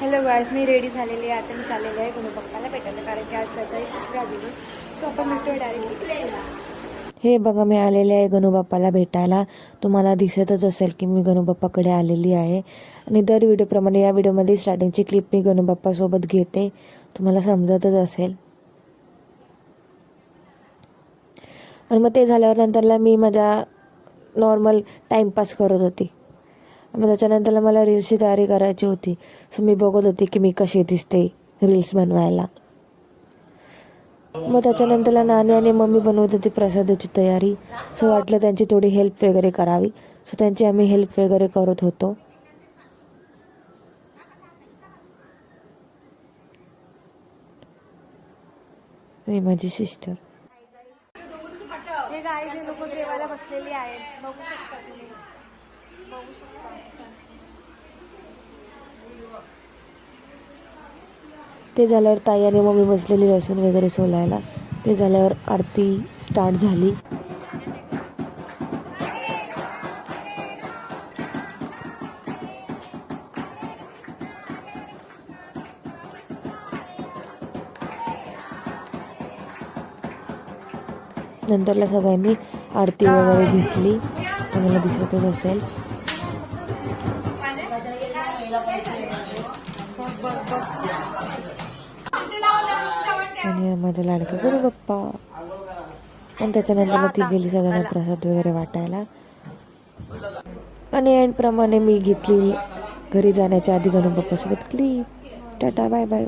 Hello guys मी ready झालेली आहे आता मी चाललेली आहे गुरु पप्पाला भेटायला कारण की आज त्याचा एक तिसरा दिवस. सो आपण भेटतो डायरेक्ट हे बघा मी आलेले आहे गणूबाप्पाला भेटायला. तुम्हाला दिसतच असेल की मी गणूबाप्पाकडे आलेली आहे. आणि दर व्हिडिओप्रमाणे या व्हिडिओमध्ये स्टार्टिंगची क्लिप मी गणूबाप्पासोबत घेते. तुम्हाला समजतच असेल. आणि मग ते झाल्यावर नंतरला मी माझा नॉर्मल टाईमपास करत होती. मग त्याच्यानंतरला मला रील्सची तयारी करायची होती. सो मी बघत होती की मी कशी दिसते रील्स बनवायला. मग त्याच्यानंतरला नानी आणि मम्मी बनवत होती प्रसादाची तयारी. सो वाटलं त्यांची थोडी हेल्प वगैरे करावी. सो त्यांची आम्ही हेल्प वगैरे करत होतो. मी माझी सिस्टर हे गाय जे लोक जेवायला बसलेली आहेत. बघू शकता तुम्ही. बघू शकता ते झाल्यावर ताई आणि मम्मी बसलेली लसूण वगैरे सोलायला. ते झाल्यावर आरती स्टार्ट झाली. नंतरला सगळ्यांनी आरती वगैरे घेतली. तुम्हाला दिसतच असेल. आणि माझ्या लाडक्या गुरु बाप्पा आणि त्याच्यानंतर ती गेली सगळ्यांना प्रसाद वगैरे वाटायला. आणि एंडप्रमाणे मी घेतली घरी जाण्याच्या आधी गणू बाप्पासोबत क्लिप टाटा बाय बाय